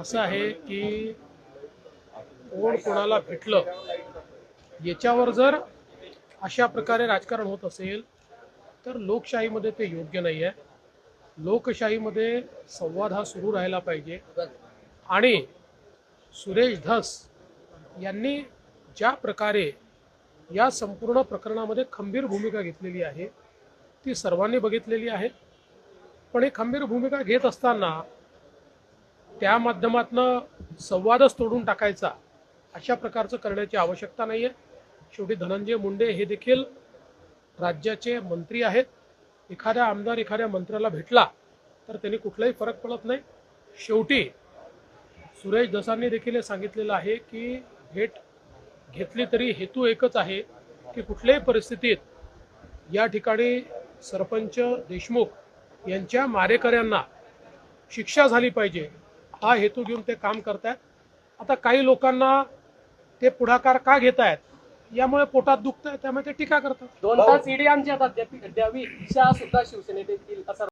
असं आहे की कोण कोणाला भेटलं याच्यावर जर अशा प्रकारे राजकारण होत असेल तर लोकशाहीमध्ये ते योग्य नाही आहे लोकशाहीमध्ये संवाद हा सुरू राहायला पाहिजे. आणि सुरेश धस यांनी ज्या प्रकारे या संपूर्ण प्रकरणामध्ये खंबीर भूमिका घेतलेली आहे ती सर्वांनी बघितलेली आहे. पण ही खंबीर भूमिका घेत असताना त्या माध्यमातनं संवादच तोडून टाकायचा अशा प्रकारचं करण्याची आवश्यकता नाही आहे शेवटी धनंजय मुंडे हे देखील राज्याचे मंत्री आहेत. एखाद्या आमदार एखाद्या मंत्र्याला भेटला तर त्यांनी कुठलाही फरक पडत नाही. शेवटी सुरेश दसांनी देखील हे सांगितलेलं आहे की भेट घेतली तरी हेतू एकच आहे की कुठल्याही परिस्थितीत या ठिकाणी सरपंच देशमुख यांच्या मारेकऱ्यांना शिक्षा झाली पाहिजे. हा हेतू घेऊन ते काम करतायत. आता काही लोकांना ते पुढाकार का घेत आहेत यामुळे पोटात दुखत आहे त्यामुळे ते टीका करतात. दोन तास ईडी आमची आता द्यावी- सुद्धा शिवसेनेत येतील असा